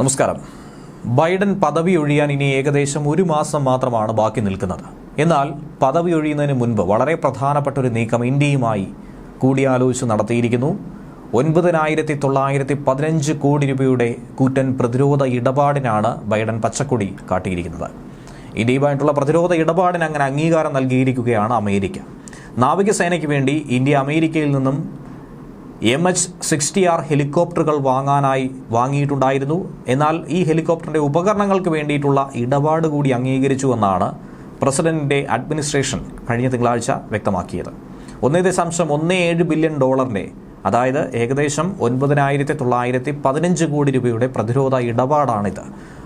നമസ്കാരം. ബൈഡൻ പദവി ഒഴിയാൻ ഇനി ഏകദേശം ഒരു മാസം മാത്രമാണ് ബാക്കി നിൽക്കുന്നത്. എന്നാൽ പദവി ഒഴിയുന്നതിന് മുൻപ് വളരെ പ്രധാനപ്പെട്ട ഒരു നീക്കം ഇന്ത്യയുമായി കൂടിയാലോചിച്ച് നടത്തിയിരിക്കുന്നു. ഒൻപതിനായിരത്തി തൊള്ളായിരത്തി പതിനഞ്ച് കോടി രൂപയുടെ കൂറ്റൻ പ്രതിരോധ ഇടപാടിനാണ് ബൈഡൻ പച്ചക്കൊടി കാട്ടിയിരിക്കുന്നത്. ഇന്ത്യയുമായിട്ടുള്ള പ്രതിരോധ ഇടപാടിന് അങ്ങനെ അംഗീകാരം നൽകിയിരിക്കുകയാണ് അമേരിക്ക. നാവികസേനയ്ക്ക് വേണ്ടി ഇന്ത്യ അമേരിക്കയിൽ നിന്നും എം എച്ച് സിക്സ്റ്റി ആർ ഹെലികോപ്റ്ററുകൾ വാങ്ങാനായി വാങ്ങിയിട്ടുണ്ടായിരുന്നു. എന്നാൽ ഈ ഹെലികോപ്റ്ററിന്റെ ഉപകരണങ്ങൾക്ക് വേണ്ടിയിട്ടുള്ള ഇടപാട് കൂടി അംഗീകരിച്ചുവെന്നാണ് പ്രസിഡന്റിന്റെ അഡ്മിനിസ്ട്രേഷൻ കഴിഞ്ഞ തിങ്കളാഴ്ച വ്യക്തമാക്കിയത്. ഒന്നേ ദശാംശം ഒന്ന് ഏഴ് ബില്യൺ ഡോളറിന്റെ അതായത് ഏകദേശം ഒൻപതിനായിരത്തി തൊള്ളായിരത്തി പതിനഞ്ച് കോടി രൂപയുടെ പ്രതിരോധ ഇടപാടാണിത്.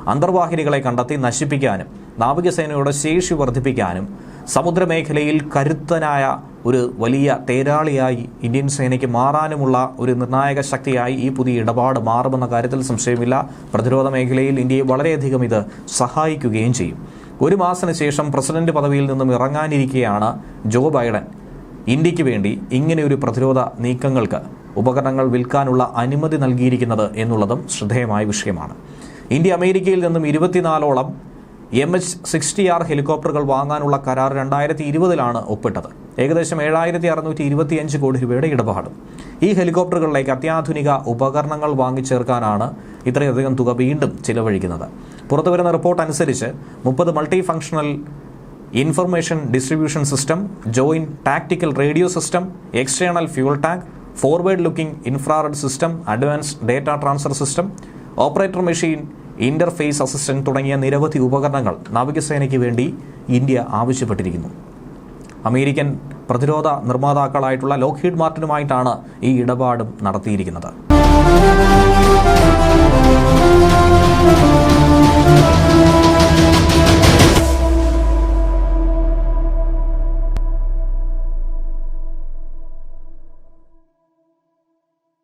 അന്തർവാഹിനികളെ കണ്ടെത്തി നശിപ്പിക്കാനും നാവികസേനയുടെ ശേഷി വർദ്ധിപ്പിക്കാനും സമുദ്രമേഖലയിൽ കരുത്തനായ ഒരു വലിയ തേരാളിയായി ഇന്ത്യൻ സേനയ്ക്ക് മാറാനുമുള്ള ഒരു നിർണായക ശക്തിയായി ഈ പുതിയ ഇടപാട് മാറുമെന്ന കാര്യത്തിൽ സംശയമില്ല. പ്രതിരോധ മേഖലയിൽ ഇന്ത്യയെ വളരെയധികം ഇത് സഹായിക്കുകയും ചെയ്യും. ഒരു മാസത്തിന് ശേഷം പ്രസിഡന്റ് പദവിയിൽ നിന്നും ഇറങ്ങാനിരിക്കെയാണ് ജോ ബൈഡൻ. ഇന്ത്യയ്ക്ക് വേണ്ടി ഇങ്ങനെയൊരു പ്രതിരോധ നീക്കങ്ങൾക്ക് ഉപകരണങ്ങൾ വിൽക്കാനുള്ള അനുമതി നൽകിയിരിക്കുന്നത് എന്നുള്ളതും ശ്രദ്ധേയമായ വിഷയമാണ്. ഇന്ത്യ അമേരിക്കയിൽ നിന്നും ഇരുപത്തിനാലോളം എം എച്ച് സിക്സ്റ്റി ആർ ഹെലികോപ്റ്ററുകൾ വാങ്ങാനുള്ള കരാർ രണ്ടായിരത്തി ഇരുപതിലാണ് ഒപ്പിട്ടത്. ഏകദേശം ഏഴായിരത്തി അറുന്നൂറ്റി ഇരുപത്തിയഞ്ച് കോടി രൂപയുടെ ഇടപാട്. ഈ ഹെലികോപ്റ്ററുകളിലേക്ക് അത്യാധുനിക ഉപകരണങ്ങൾ വാങ്ങിച്ചേർക്കാനാണ് ഇത്രയധികം തുക വീണ്ടും ചിലവഴിക്കുന്നത്. പുറത്തുവരുന്ന റിപ്പോർട്ട് അനുസരിച്ച് മുപ്പത് multi functional information distribution system joint tactical radio system external fuel tank forward looking infrared system advanced data transfer system operator machine interface assistant തുടങ്ങിയ നിരവധി ഉപകരണങ്ങൾ നാവികസേനയ്ക്ക് വേണ്ടി ഇന്ത്യ ആവശ്യപ്പെട്ടിരിക്കുന്നു. അമേരിക്കൻ പ്രതിരോധ നിർമ്മാതാക്കളായിട്ടുള്ള ലോക്ഹീഡ് മാർട്ടിനുമായിട്ടാണ് ഈ ഇടപാടും നടത്തിയിരിക്കുന്നത്.